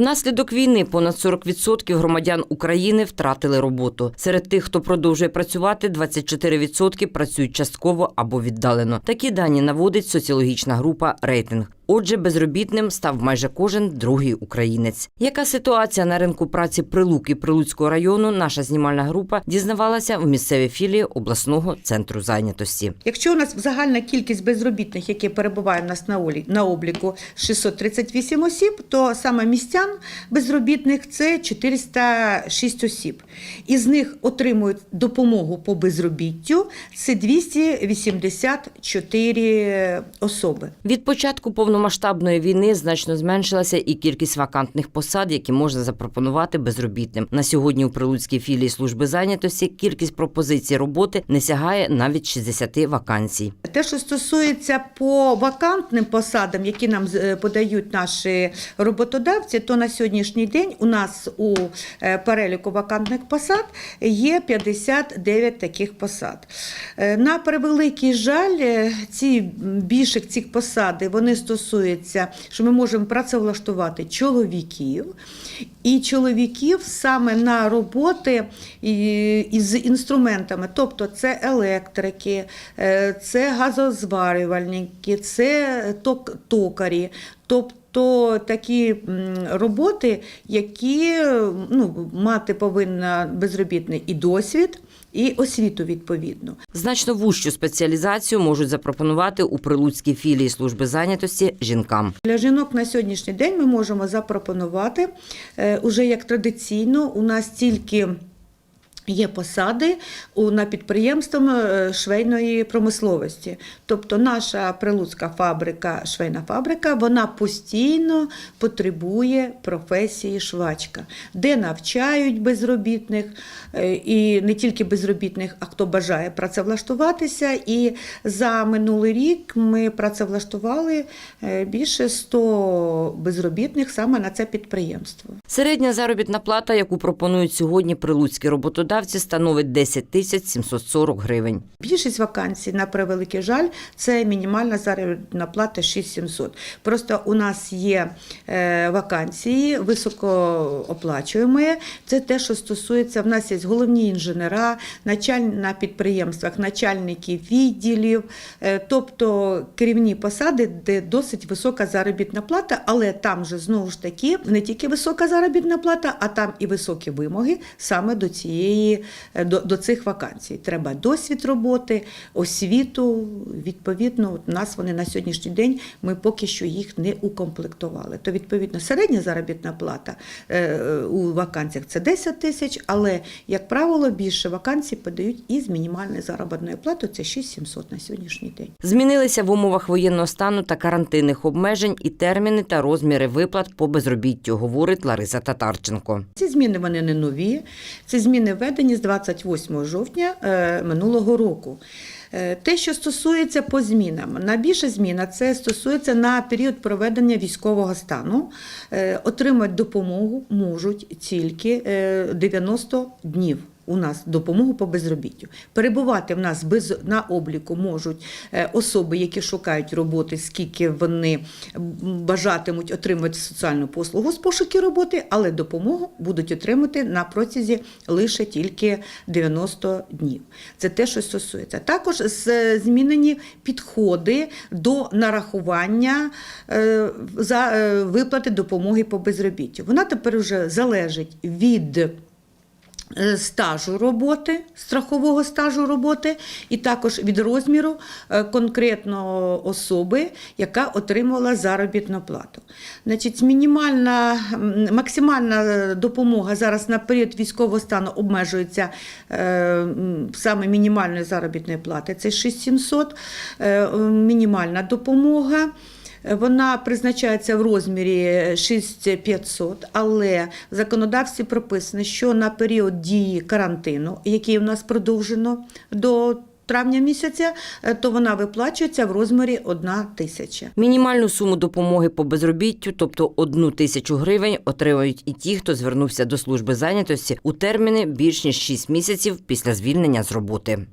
Внаслідок війни понад 40% громадян України втратили роботу. Серед тих, хто продовжує працювати, 24% працюють частково або віддалено. Такі дані наводить соціологічна група Рейтинг. Отже, безробітним став майже кожен другий українець. Яка ситуація на ринку праці Прилуки Прилуцького району? Наша знімальна група дізнавалася в місцевій філії обласного центру зайнятості. Якщо у нас загальна кількість безробітних, які перебувають у нас на олі- на обліку 638 осіб, то саме містян безробітних це 406 осіб. Із них отримують допомогу по безробіттю це 284 особи. Від початку повномасштабної війни значно зменшилася і кількість вакантних посад, які можна запропонувати безробітним. На сьогодні у Прилуцькій філії служби зайнятості кількість пропозицій роботи не сягає навіть 60 вакансій. Те, що стосується по вакантним посадам, які нам е, подають наші роботодавці, то на сьогоднішній день у нас у е, переліку вакантних посад є 59 таких посад. Е, На превеликий жаль, ці більших цих посади вони стосуються, що ми можемо працевлаштувати чоловіків, і чоловіків саме на роботи із інструментами, тобто це електрики, е, це газозварювальники, це ток- токарі. Тобто такі роботи, які ну, мати повинна безробітний і досвід, і освіту відповідну. Значно вущу спеціалізацію можуть запропонувати у Прилуцькій філії служби зайнятості жінкам. Для жінок на сьогоднішній день ми можемо запропонувати е, уже як традиційно. У нас тільки є посади на підприємствах е, швейної промисловості. Тобто наша прилуцька фабрика, швейна фабрика, вона постійно потребує професії швачка, де навчають безробітних, е, і не тільки безробітних, а хто бажає працевлаштуватися. І за минулий рік ми працевлаштували е, більше 100 безробітних саме на це підприємство. Середня заробітна плата, яку пропонують сьогодні прилуцькі роботодавці, становить 10 тисяч 740 гривень. Більшість вакансій, на превеликий жаль, це мінімальна заробітна плата 6700. Просто у нас є е, вакансії високооплачуємо. Це те, що стосується, в нас є головні інженера, началь, на підприємствах, начальники відділів, е, тобто керівні посади, де досить висока заробітна плата, але там же знову ж таки не тільки висока заробітна плата, а там і високі вимоги саме до цієї е, до, до цих вакансій. Треба досвід роботи, освіту. Відповідно, от у нас вони на сьогоднішній день ми поки що їх не укомплектували. То відповідно середня заробітна плата е, у вакансіях це 10 тисяч, але як правило більше вакансій подають із мінімальною заробітною платою. Це 6700 на сьогоднішній день. Змінилися в умовах воєнного стану та карантинних обмежень і терміни та розміри виплат по безробіттю, говорить Лариса Татарченко. Ці зміни вони не нові. Ці зміни введені з 28 жовтня е, минулого року. Е, Те, що стосується по змінам, найбільша зміна це стосується на період проведення військового стану. Е, Отримати допомогу можуть тільки е, 90 днів. У нас допомогу по безробіттю. Перебувати в нас без на обліку можуть е, особи, які шукають роботи, скільки вони бажатимуть отримати соціальну послугу з пошуки роботи, але допомогу будуть отримати на протязі лише тільки 90 днів. Це те, що стосується. Також змінені підходи до нарахування е, за е, виплати допомоги по безробіттю. Вона тепер вже залежить від стажу роботи, страхового стажу роботи, і також від розміру е, конкретно особи, яка отримувала заробітну плату. Значить, мінімальна, максимальна допомога зараз на період військового стану обмежується е, саме мінімальної заробітної плати. Це 6700, е, мінімальна допомога. Вона призначається в розмірі 6500, але в законодавстві прописано, що на період дії карантину, який у нас продовжено до травня місяця, е, то вона виплачується в розмірі 1 тисяча. Мінімальну суму допомоги по безробіттю, тобто одну тисячу гривень, отримують і ті, хто звернувся до служби зайнятості у терміни більш ніж 6 місяців після звільнення з роботи.